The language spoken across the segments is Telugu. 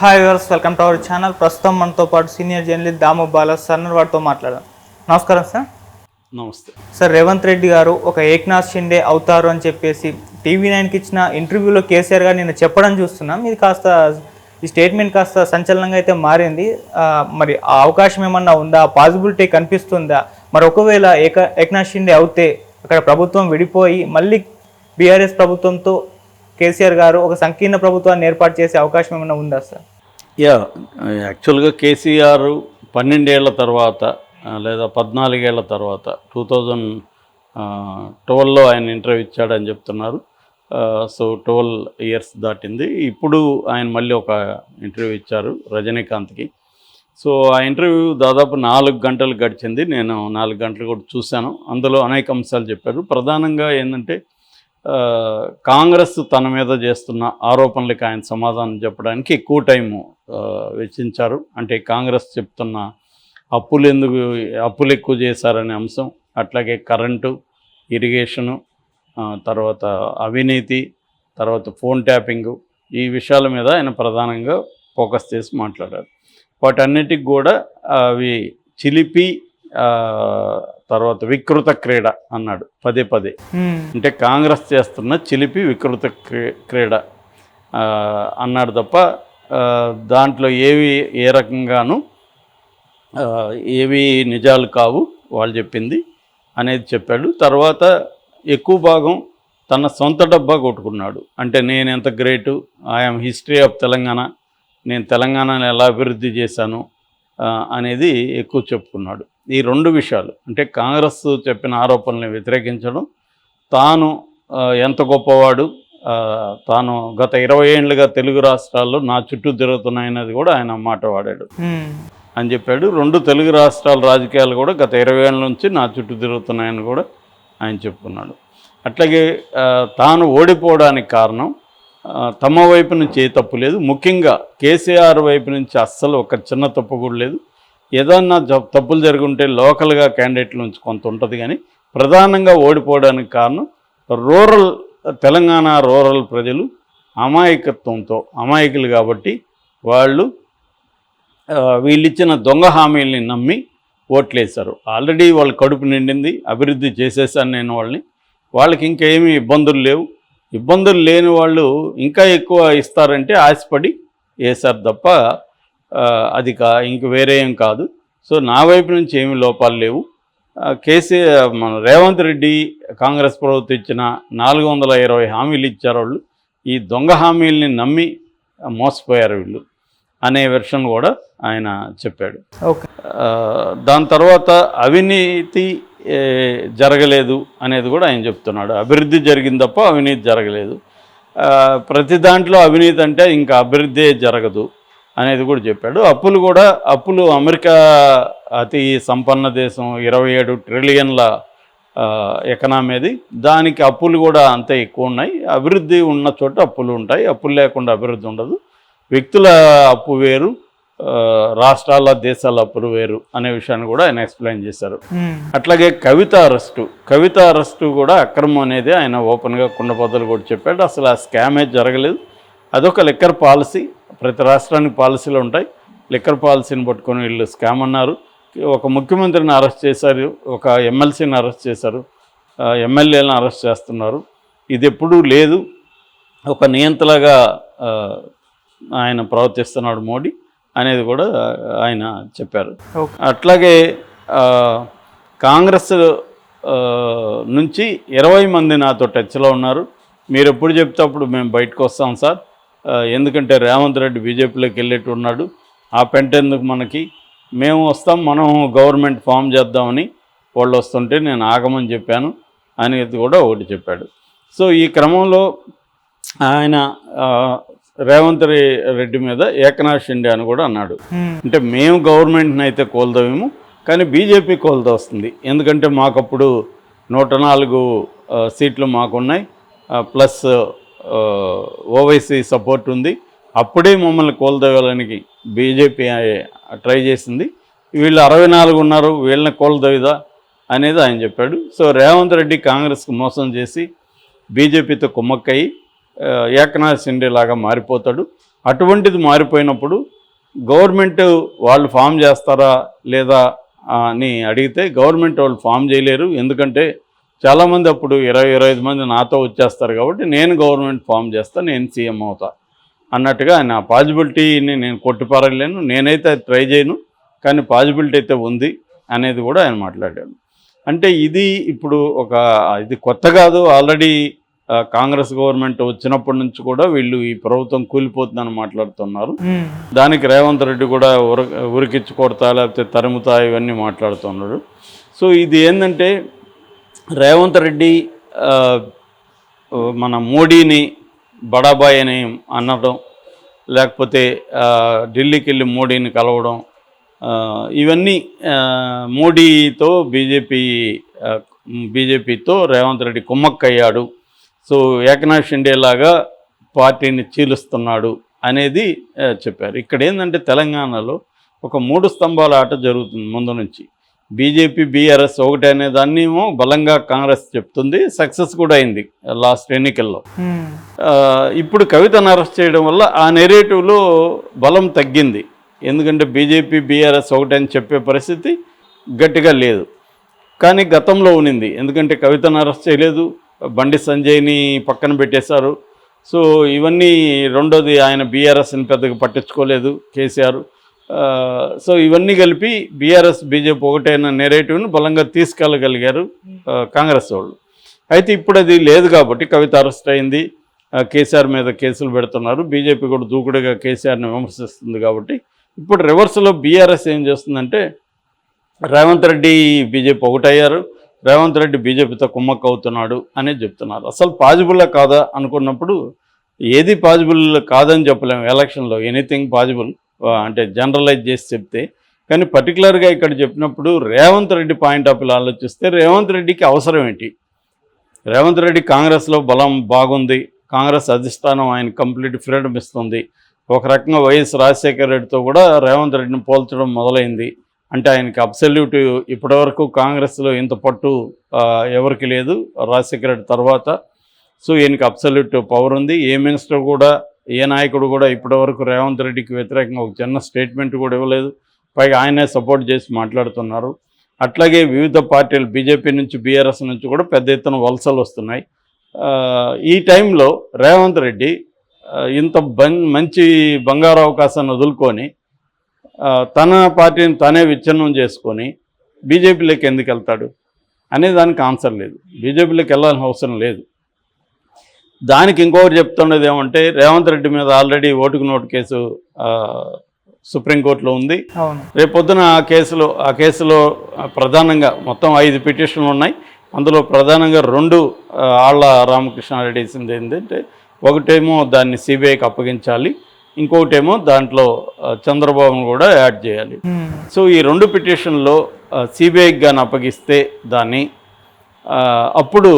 Hi viewers welcome to our channel ప్రస్తుతం మనతో పాటు senior journalist Damu Bala sir వారితో మాట్లాడదాం. నమస్కారం సార్ నమస్తే. సార్ రేవంత్ రెడ్డి గారు ఒక ఏక్నాథ్ షిండే అవుతారు అని చెప్పేసి టీవీ నైన్కి ఇచ్చిన ఇంటర్వ్యూలో కేసీఆర్ గారు నేను చెప్పడం చూస్తున్నాం. ఇది కాస్త ఈ స్టేట్మెంట్ కాస్త సంచలనంగా అయితే మారింది. మరి ఆ అవకాశం ఏమన్నా ఉందా? పాసిబిలిటీ కనిపిస్తుందా? మరి ఒకవేళ ఏక ఏక్నాథ్ షిండే అవుతే అక్కడ ప్రభుత్వం విడిపోయి మళ్ళీ బీఆర్ఎస్ ప్రభుత్వంతో కేసీఆర్ గారు ఒక సంకీర్ణ ప్రభుత్వాన్ని ఏర్పాటు చేసే అవకాశం ఏమైనా ఉందా సార్ యా యాక్చువల్గా కేసీఆర్ పన్నెండేళ్ళ తర్వాత లేదా పద్నాలుగేళ్ళ తర్వాత టూ థౌజండ్ ట్వెల్వ్లో ఆయన ఇంటర్వ్యూ ఇచ్చాడని చెప్తున్నారు. సో ట్వెల్వ్ ఇయర్స్ దాటింది. ఇప్పుడు ఆయన మళ్ళీ ఒక ఇంటర్వ్యూ ఇచ్చారు రజనీకాంత్కి. సో ఆ ఇంటర్వ్యూ దాదాపు నాలుగు గంటలు గడిచింది. నేను నాలుగు గంటలు కూడా చూశాను. అందులో అనేక అంశాలు చెప్పారు. ప్రధానంగా ఏంటంటే కాంగ్రెస్ తన మీద చేస్తున్న ఆరోపణలకు ఆయన సమాధానం చెప్పడానికి ఎక్కువ టైము వెచ్చించారు. అంటే కాంగ్రెస్ చెప్తున్న అప్పులు ఎందుకు అప్పులు ఎక్కువ చేశారనే అంశం అట్లాగే కరెంటు ఇరిగేషను తర్వాత అవినీతి తర్వాత ఫోన్ ట్యాపింగు ఈ విషయాల మీద ఆయన ప్రధానంగా ఫోకస్ చేసి మాట్లాడారు. వాటన్నిటికి కూడా అవి చిలిపి తర్వాత వికృత క్రీడ అన్నాడు. పదే పదే. అంటే కాంగ్రెస్ చేస్తున్న చిలిపి వికృత క్రీ- క్రీడ. అన్నాడు తప్ప దాంట్లో ఏవి ఏ రకంగాను ఏవి నిజాలు కావు వాళ్ళు చెప్పింది అనేది చెప్పాడు. తర్వాత ఎక్కువ భాగం తన సొంత డబ్బా కొట్టుకున్నాడు. అంటే నేను ఎంత great I'm history of Telangana నేను తెలంగాణను ఎలా అభివృద్ధి చేశాను అనేది ఎక్కువ చెప్పుకున్నాడు. ఈ రెండు విషయాలు అంటే కాంగ్రెస్ చెప్పిన ఆరోపణల్ని వ్యతిరేకించడం తాను ఎంత గొప్పవాడు తాను గత ఇరవై ఏళ్ళుగా తెలుగు రాష్ట్రాల్లో నా చుట్టూ తిరుగుతున్నాయన్నది కూడా ఆయన మాట వాడాడు. అని చెప్పాడు. రెండు తెలుగు రాష్ట్రాల రాజకీయాలు కూడా గత ఇరవై ఏళ్ళ నుంచి నా చుట్టూ తిరుగుతున్నాయని కూడా ఆయన చెప్పుకున్నాడు. అట్లాగే తాను ఓడిపోవడానికి కారణం తమ వైపు నుంచి ఏ తప్పు లేదు. ముఖ్యంగా కేసీఆర్ వైపు నుంచి అస్సలు ఒక చిన్న తప్పు కూడా లేదు. ఏదన్నా జ- తప్పులు జరుగుంటే లోకల్గా క్యాండిడేట్ల నుంచి కొంత ఉంటుంది కానీ ప్రధానంగా ఓడిపోవడానికి కారణం రూరల్ తెలంగాణ రూరల్ ప్రజలు అమాయకత్వంతో అమాయకులు కాబట్టి వాళ్ళు వీళ్ళిచ్చిన దొంగ హామీల్ని నమ్మి ఓట్లేశారు. ఆల్రెడీ వాళ్ళ కడుపు నిండింది అభివృద్ధి చేసేసాను నేను వాళ్ళని. వాళ్ళకి ఇంకేమీ ఇబ్బందులు లేవు. ఇబ్బందులు లేని వాళ్ళు ఇంకా ఎక్కువ ఇస్తారంటే ఆశపడి వేశారు తప్ప అది కా ఇంక వేరే ఏం కాదు. సో నా వైపు నుంచి ఏమీ లోపాలు లేవు. కేసీఆర్ మన రేవంత్ రెడ్డి కాంగ్రెస్ ప్రభుత్వం ఇచ్చిన నాలుగు వందల ఇరవై హామీలు ఇచ్చారు వాళ్ళు. ఈ దొంగ హామీల్ని నమ్మి మోసపోయారు వీళ్ళు అనే వెర్షన్ కూడా ఆయన చెప్పాడు. దాని తర్వాత అవినీతి జరగలేదు అనేది కూడా ఆయన చెప్తున్నాడు. అభివృద్ధి జరిగింది తప్ప అవినీతి జరగలేదు. ప్రతి దాంట్లో అవినీతి అంటే ఇంకా అభివృద్ధి జరగదు. అనేది కూడా చెప్పాడు. అప్పులు కూడా అప్పులు అమెరికా అతి సంపన్న దేశం ఇరవై ఏడు ట్రిలియన్ల ఎకనామీది. దానికి అప్పులు కూడా అంతే ఎక్కువ ఉన్నాయి. అభివృద్ధి ఉన్న చోట అప్పులు ఉంటాయి. అప్పులు లేకుండా అభివృద్ధి ఉండదు. వ్యక్తుల అప్పు వేరు రాష్ట్రాల దేశాల అప్పులు వేరు అనే విషయాన్ని కూడా ఆయన ఎక్స్ప్లెయిన్ చేశారు. హ్మ్. అట్లాగే కవిత అరెస్టు. కవిత అరెస్టు కూడా అక్రమం అనేది ఆయన ఓపెన్గా కుండబద్దలు కూడా చెప్పాడు. అసలు ఆ స్కామే జరగలేదు. అదొక లిక్కర్ పాలసీ. ప్రతి రాష్ట్రానికి పాలసీలు ఉంటాయి. లిక్కర్ పాలసీని పట్టుకొని వీళ్ళు స్కామ్ అన్నారు. ఒక ముఖ్యమంత్రిని అరెస్ట్ చేశారు. ఒక ఎమ్మెల్సీని అరెస్ట్ చేశారు. ఎమ్మెల్యేలను అరెస్ట్ చేస్తున్నారు. ఇది ఎప్పుడూ లేదు. ఒక నియంతలాగా ఆయన ప్రవర్తిస్తున్నాడు మోడీ అనేది కూడా ఆయన చెప్పారు. అట్లాగే కాంగ్రెస్ నుంచి ఇరవై మంది నాతో టచ్లో ఉన్నారు. మీరు ఎప్పుడు చెప్తే అప్పుడు మేము బయటకు వస్తాం సార్. ఎందుకంటే రేవంత్ రెడ్డి బీజేపీలోకి వెళ్ళేట్టు ఉన్నాడు. ఆ పెంట ఎందుకు మనకి మేము వస్తాం మనం గవర్నమెంట్ ఫామ్ చేద్దామని వాళ్ళు వస్తుంటే నేను ఆగమని చెప్పాను. అనేది కూడా ఒకటి చెప్పాడు. సో ఈ క్రమంలో ఆయన రేవంత్ రెడ్డి మీద ఏకనాథ్ షిండే అని కూడా అన్నాడు. అంటే మేము గవర్నమెంట్ని అయితే కోల్దామేమో కానీ బీజేపీ కోల్దా వస్తుంది. ఎందుకంటే మాకప్పుడు నూట నాలుగు సీట్లు మాకున్నాయి ప్లస్ ఓవైసీ సపోర్ట్ ఉంది. అప్పుడే మమ్మల్ని కోల్దేవాలని బీజేపీ ట్రై చేసింది. వీళ్ళు అరవై నాలుగు ఉన్నారు వీళ్ళని కోల్దవిదా అనేది ఆయన చెప్పాడు. సో రేవంత్ రెడ్డి కాంగ్రెస్కి మోసం చేసి బీజేపీతో కుమ్మక్కయి ఏకనాథ్ షిండే లాగా మారిపోతాడు. అటువంటిది మారిపోయినప్పుడు గవర్నమెంట్ వాళ్ళు ఫామ్ చేస్తారా లేదా అని అడిగితే గవర్నమెంట్ వాళ్ళు ఫామ్ చేయలేరు. ఎందుకంటే చాలామంది అప్పుడు ఇరవై ఇరవై ఐదు మంది నాతో వచ్చేస్తారు కాబట్టి నేను గవర్నమెంట్ ఫామ్ చేస్తా నేను సీఎం అవుతా అన్నట్టుగా ఆయన ఆ పాజిబిలిటీని నేను కొట్టిపారలేను నేనైతే అది ట్రై చేయను కానీ పాజిబిలిటీ అయితే ఉంది అనేది కూడా ఆయన మాట్లాడాడు. అంటే ఇది ఇప్పుడు ఒక ఇది కొత్త కాదు ఆల్రెడీ కాంగ్రెస్ గవర్నమెంట్ వచ్చినప్పటి నుంచి కూడా వీళ్ళు ఈ ప్రభుత్వం కూలిపోతుందని మాట్లాడుతున్నారు. దానికి రేవంత్ రెడ్డి కూడా ఉర ఉరికిచ్చి కొడతా లేకపోతే తరుముతా ఇవన్నీ మాట్లాడుతున్నాడు. సో ఇది ఏంటంటే రేవంత్ రెడ్డి మన మోడీని బడాబాయ్ అని అనడం లేకపోతే ఢిల్లీకి వెళ్ళి మోడీని కలవడం ఇవన్నీ మోడీతో బీజేపీ బీజేపీతో రేవంత్ రెడ్డి కుమ్మక్కయ్యాడు. సో ఏకనాథ్ షిండే లాగా పార్టీని చీలుస్తున్నాడు అనేది చెప్పారు. ఇక్కడ ఏంటంటే తెలంగాణలో ఒక మూడు స్తంభాల ఆట జరుగుతుంది ముందు నుంచి. బీజేపీ బీఆర్ఎస్ ఒకటి అనే దాన్ని ఏమో బలంగా కాంగ్రెస్ చెప్తుంది. సక్సెస్ కూడా అయింది లాస్ట్ ఎన్నికల్లో. ఆ, ఇప్పుడు కవితను అరెస్ట్ చేయడం వల్ల ఆ నెరేటివ్లో బలం తగ్గింది. ఎందుకంటే బీజేపీ బీఆర్ఎస్ ఒకటి అని చెప్పే పరిస్థితి గట్టిగా లేదు. కానీ గతంలో ఉన్నింది. ఎందుకంటే కవితను అరెస్ట్ చేయలేదు. బండి సంజయ్ని పక్కన పెట్టేశారు. సో ఇవన్నీ రెండోది ఆయన బీఆర్ఎస్ని పెద్దగా పట్టించుకోలేదు కేసీఆర్. సో ఇవన్నీ కలిపి బీఆర్ఎస్ బీజేపీ ఒకటైన నెరేటివ్ను బలంగా తీసుకెళ్ళగలిగారు కాంగ్రెస్ వాళ్ళు. అయితే ఇప్పుడు అది లేదు కాబట్టి కవిత అరెస్ట్ అయింది. కేసీఆర్ మీద కేసులు పెడుతున్నారు. బీజేపీ కూడా దూకుడుగా కేసీఆర్ని విమర్శిస్తుంది కాబట్టి ఇప్పుడు రివర్స్లో బీఆర్ఎస్ ఏం చేస్తుందంటే రేవంత్ రెడ్డి బీజేపీ ఒకటయ్యారు. రేవంత్ రెడ్డి బీజేపీతో కుమ్మక్క అవుతున్నాడు అనే చెప్తున్నారు. అసలు పాజిబుల్లా కాదా అనుకున్నప్పుడు ఏది పాజిబుల్ కాదని చెప్పలేము ఎలక్షన్లో ఎనీథింగ్ పాజిబుల్. అంటే జనరలైజ్ చేసి చెప్తే. కానీ పర్టికులర్గా ఇక్కడ చెప్పినప్పుడు Revanth Reddy point of view ఆలోచిస్తే రేవంత్ రెడ్డికి అవసరం ఏంటి? రేవంత్ రెడ్డి కాంగ్రెస్లో బలం బాగుంది. కాంగ్రెస్ అధిష్టానం ఆయన కంప్లీట్ ఫ్రీడమ్ ఇస్తుంది. ఒక రకంగా వైఎస్ రాజశేఖర రెడ్డితో కూడా రేవంత్ రెడ్డిని పోల్చడం మొదలైంది. అంటే ఆయనకి అబ్సల్యూట్ ఇప్పటివరకు కాంగ్రెస్లో ఇంత పట్టు ఎవరికి లేదు. రాజశేఖర రెడ్డి తర్వాత. సో ఈయనకి అబ్సల్యూట్ పవర్ ఉంది. ఏ మినిస్టర్ కూడా ఏ నాయకుడు కూడా ఇప్పటివరకు రేవంత్ రెడ్డికి వ్యతిరేకంగా ఒక చిన్న స్టేట్మెంట్ కూడా ఇవ్వలేదు. పైగా ఆయనే సపోర్ట్ చేసి మాట్లాడుతున్నారు. అట్లాగే వివిధ పార్టీలు బీజేపీ నుంచి బీఆర్ఎస్ నుంచి కూడా పెద్ద ఎత్తున వలసలు వస్తున్నాయి. ఈ టైంలో రేవంత్ రెడ్డి ఇంత బం మంచి బంగారు అవకాశాన్ని వదులుకొని తన పార్టీని తనే విచ్ఛిన్నం చేసుకొని బీజేపీలోకి ఎందుకు వెళ్తాడు? అనే దానికి ఆన్సర్ లేదు. బీజేపీలోకి వెళ్ళాల్సిన అవసరం లేదు. దానికి ఇంకొకటి చెప్తున్నది ఏమంటే రేవంత్ రెడ్డి మీద ఆల్రెడీ ఓటుకు నోటు కేసు సుప్రీంకోర్టులో ఉంది. రేపొద్దున ఆ కేసులో ఆ కేసులో ప్రధానంగా మొత్తం ఐదు పిటిషన్లు ఉన్నాయి. అందులో ప్రధానంగా రెండు ఆ, ఆళ్ళ రామకృష్ణారెడ్డి వేసింది ఏంటంటే ఒకటేమో దాన్ని సిబిఐకి అప్పగించాలి ఇంకొకటేమో దాంట్లో చంద్రబాబును కూడా యాడ్ చేయాలి. సో ఈ రెండు పిటిషన్లో సిబిఐకి కానీ అప్పగిస్తే దాన్ని అప్పుడు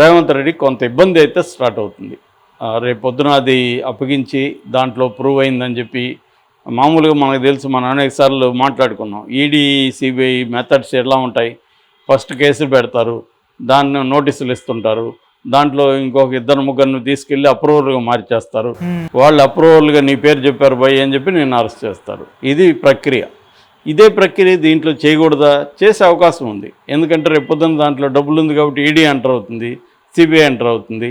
రేవంత్ రెడ్డి కొంత ఇబ్బంది అయితే స్టార్ట్ అవుతుంది. రేపు పొద్దున అది అప్పగించి దాంట్లో ప్రూవ్ అయిందని చెప్పి మామూలుగా మనకు తెలుసు మనం అనేక సార్లు మాట్లాడుకున్నాం. ఈడీ సిబిఐ మెథడ్స్ ఎలా ఉంటాయి? ఫస్ట్ కేసు పెడతారు దాన్ని నోటీసులు ఇస్తుంటారు దాంట్లో ఇంకొక ఇద్దరు ముగ్గురిని తీసుకెళ్ళి అప్రూవల్గా మార్చేస్తారు. వాళ్ళు అప్రూవల్గా నీ పేరు చెప్పారు భయ్ అని చెప్పి నేను అరెస్ట్ చేస్తారు. ఇది ప్రక్రియ. ఇదే ప్రక్రియ దీంట్లో చేయకూడదా? చేసే అవకాశం ఉంది. ఎందుకంటే రేపొద్దున దాంట్లో డబ్బులు ఉంది కాబట్టి ఈడీ ఎంటర్ అవుతుంది సిబిఐ ఎంటర్ అవుతుంది.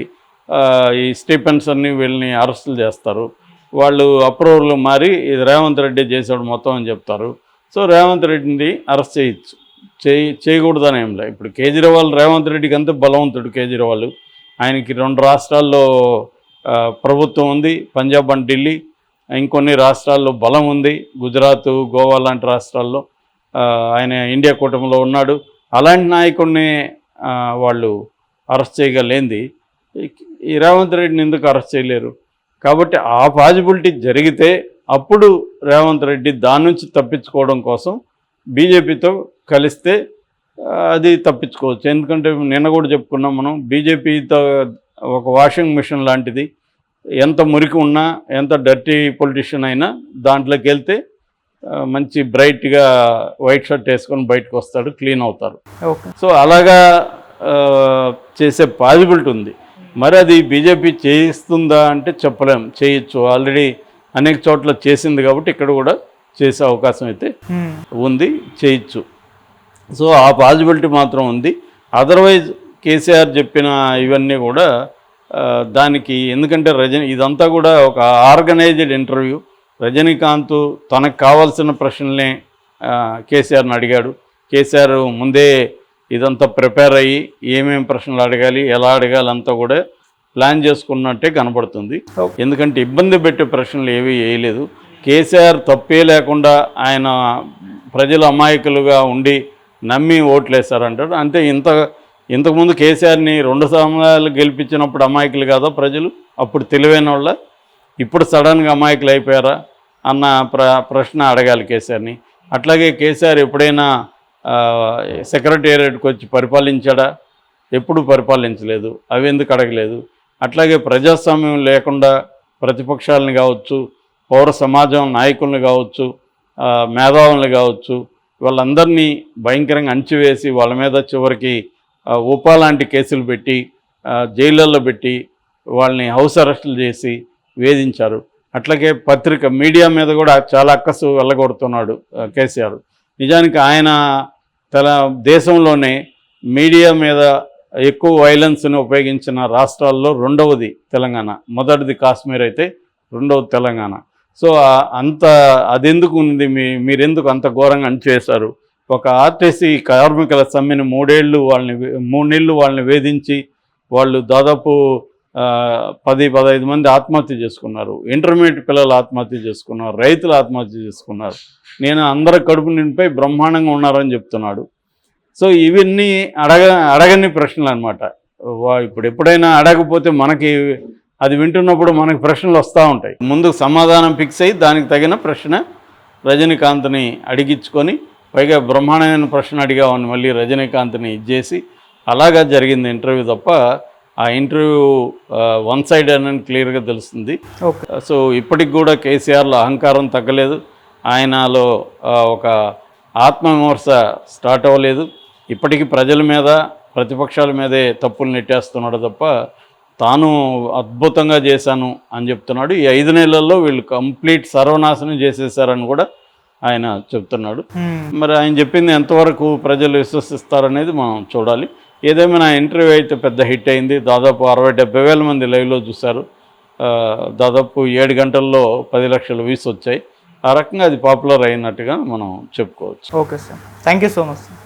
ఈ స్టీఫెన్స్ అన్ని వీళ్ళని అరెస్టులు చేస్తారు. వాళ్ళు అప్రూవల్ మారి ఇది రేవంత్ రెడ్డి చేసాడు మొత్తం అని చెప్తారు. సో రేవంత్ రెడ్డిని అరెస్ట్ చేయొచ్చు. చేయి చేయకూడదని ఏం లేదు. ఇప్పుడు కేజ్రీవాల్ రేవంత్ రెడ్డికి అంతే బలవంతుడు కేజ్రీవాల్. ఆయనకి రెండు రాష్ట్రాల్లో ప్రభుత్వం ఉంది. పంజాబ్ అండ్ ఢిల్లీ. ఇంకొన్ని రాష్ట్రాల్లో బలం ఉంది. గుజరాత్ గోవా లాంటి రాష్ట్రాల్లో ఆయన ఇండియా కూటమిలో ఉన్నాడు. అలాంటి నాయకుడిని వాళ్ళు అరెస్ట్ చేయగలేంది. ఈ రేవంత్ రెడ్డిని ఎందుకు అరెస్ట్ చేయలేరు? కాబట్టి ఆ పాజిబిలిటీ జరిగితే అప్పుడు రేవంత్ రెడ్డి దాని నుంచి తప్పించుకోవడం కోసం బీజేపీతో కలిస్తే అది తప్పించుకోవచ్చు. ఎందుకంటే నిన్న కూడా చెప్పుకున్నాం మనం బీజేపీతో ఒక వాషింగ్ మిషన్ లాంటిది. ఎంత మురికి ఉన్నా ఎంత డర్టీ పొలిటీషియన్ అయినా దాంట్లోకి వెళ్తే మంచి బ్రైట్గా వైట్ షర్ట్ వేసుకొని బయటకు వస్తాడు క్లీన్ అవుతారు ఓకే. సో అలాగా చేసే పాజిబిలిటీ ఉంది. మరి అది బీజేపీ చేయిస్తుందా అంటే చెప్పలేం. చేయొచ్చు. ఆల్రెడీ అనేక చోట్ల చేసింది కాబట్టి ఇక్కడ కూడా చేసే అవకాశం అయితే. ఉంది. చేయొచ్చు. సో ఆ పాసిబిలిటీ మాత్రం ఉంది. అదర్వైజ్ కేసీఆర్ చెప్పిన ఇవన్నీ కూడా దానికి ఎందుకంటే రజనీ ఇదంతా కూడా ఒక ఆర్గనైజ్డ్ ఇంటర్వ్యూ. రజనీకాంత్ తనకు కావాల్సిన ప్రశ్నలనే కేసీఆర్ని అడిగాడు. కేసీఆర్ ముందే ఇదంతా ప్రిపేర్ అయ్యి ఏమేం ప్రశ్నలు అడగాలి ఎలా అడగాలి అంతా కూడా ప్లాన్ చేసుకున్నట్టే కనబడుతుంది. ఎందుకంటే ఇబ్బంది పెట్టే ప్రశ్నలు ఏవి వేయలేదు. కేసీఆర్ తప్పే లేకుండా ఆయన ప్రజలు అమాయకులుగా ఉండి నమ్మి ఓట్లేశారంటారు అంటే ఇంత ఇంతకుముందు కేసీఆర్ని రెండు సమయాలు గెలిపించినప్పుడు అమాయకులు కాదా ప్రజలు? అప్పుడు తెలివైన వాళ్ళ? ఇప్పుడు సడన్గా అమాయకులు అయిపోయారా? అన్న ప్ర ప్రశ్న అడగాలి కేసీఆర్ని. అట్లాగే కేసీఆర్ ఎప్పుడైనా సెక్రటేరియట్కి వచ్చి పరిపాలించాడా? ఎప్పుడు పరిపాలించలేదు. అవి ఎందుకు అడగలేదు? అట్లాగే ప్రజాస్వామ్యం లేకుండా ప్రతిపక్షాలను కావచ్చు పౌర సమాజం నాయకులను కావచ్చు మేధావులను కావచ్చు వాళ్ళందరినీ భయంకరంగా అణచివేసి వాళ్ళ మీద చివరికి ఉపా లాంటి కేసులు పెట్టి జైళ్ళల్లో పెట్టి వాళ్ళని హౌస్ అరెస్టులు చేసి వేధించారు. అట్లాగే పత్రిక మీడియా మీద కూడా చాలా అక్కసు వెళ్ళగొడుతున్నాడు కేసీఆర్. నిజానికి ఆయన తన దేశంలోనే మీడియా మీద ఎక్కువ వైలెన్స్ని ఉపయోగించిన రాష్ట్రాల్లో రెండవది తెలంగాణ. మొదటిది కాశ్మీర్ అయితే రెండవది తెలంగాణ. సో అంత అదెందుకు ఉంది? మీ మీరెందుకు అంత ఘోరంగా అణిచేశారు ఒక ఆర్టీసీ కార్మికుల సమ్మెను మూడేళ్ళు వాళ్ళని మూడేళ్ళు మూడు నెలలు వాళ్ళని వేధించి వాళ్ళు దాదాపు పది పదహైదు మంది ఆత్మహత్య చేసుకున్నారు. ఇంటర్మీడియట్ పిల్లలు ఆత్మహత్య చేసుకున్నారు. రైతులు ఆత్మహత్య చేసుకున్నారు. నేను అందరి కడుపు నింపై బ్రహ్మాండంగా ఉన్నారని చెప్తున్నాడు. సో ఇవన్నీ అడగ అడగని ప్రశ్నలు అనమాట ఇప్పుడు ఎప్పుడైనా అడగకపోతే మనకి అది వింటున్నప్పుడు మనకి ప్రశ్నలు వస్తూ ఉంటాయి. ముందు సమాధానం ఫిక్స్ అయ్యి దానికి తగిన ప్రశ్న రజనీకాంత్ని అడిగించుకొని పైగా బ్రహ్మాండమైన ప్రశ్న అడిగామని మళ్ళీ రజనీకాంత్ని ఇచ్చేసి. అలాగా జరిగింది ఇంటర్వ్యూ తప్ప ఆ ఇంటర్వ్యూ వన్ సైడ్ అని క్లియర్గా తెలుస్తుంది. సో ఇప్పటికి కూడా కేసీఆర్లో అహంకారం తగ్గలేదు. ఆయనలో ఒక ఆత్మవిమర్శ స్టార్ట్ అవ్వలేదు. ఇప్పటికీ ప్రజల మీద ప్రతిపక్షాల మీదే తప్పులు నెట్టేస్తున్నాడు తప్ప తాను అద్భుతంగా చేశాను అని చెప్తున్నాడు. ఈ ఐదు నెలల్లో వీళ్ళు కంప్లీట్ సర్వనాశనం చేసేసారని కూడా ఆయన చెప్తున్నాడు. మ్మ్. మరి ఆయన చెప్పింది ఎంతవరకు ప్రజలు విశ్వసిస్తారనేది మనం చూడాలి. ఏదేమైనా ఇంటర్వ్యూ అయితే పెద్ద హిట్ అయింది. దాదాపు అరవై డెబ్బై వేల మంది లైవ్లో చూశారు. దాదాపు ఏడు గంటల్లో పది లక్షల వ్యూస్ వచ్చాయి. ఆ రకంగా అది పాపులర్ అయినట్టుగా మనం చెప్పుకోవచ్చు. Okay sir thank you so much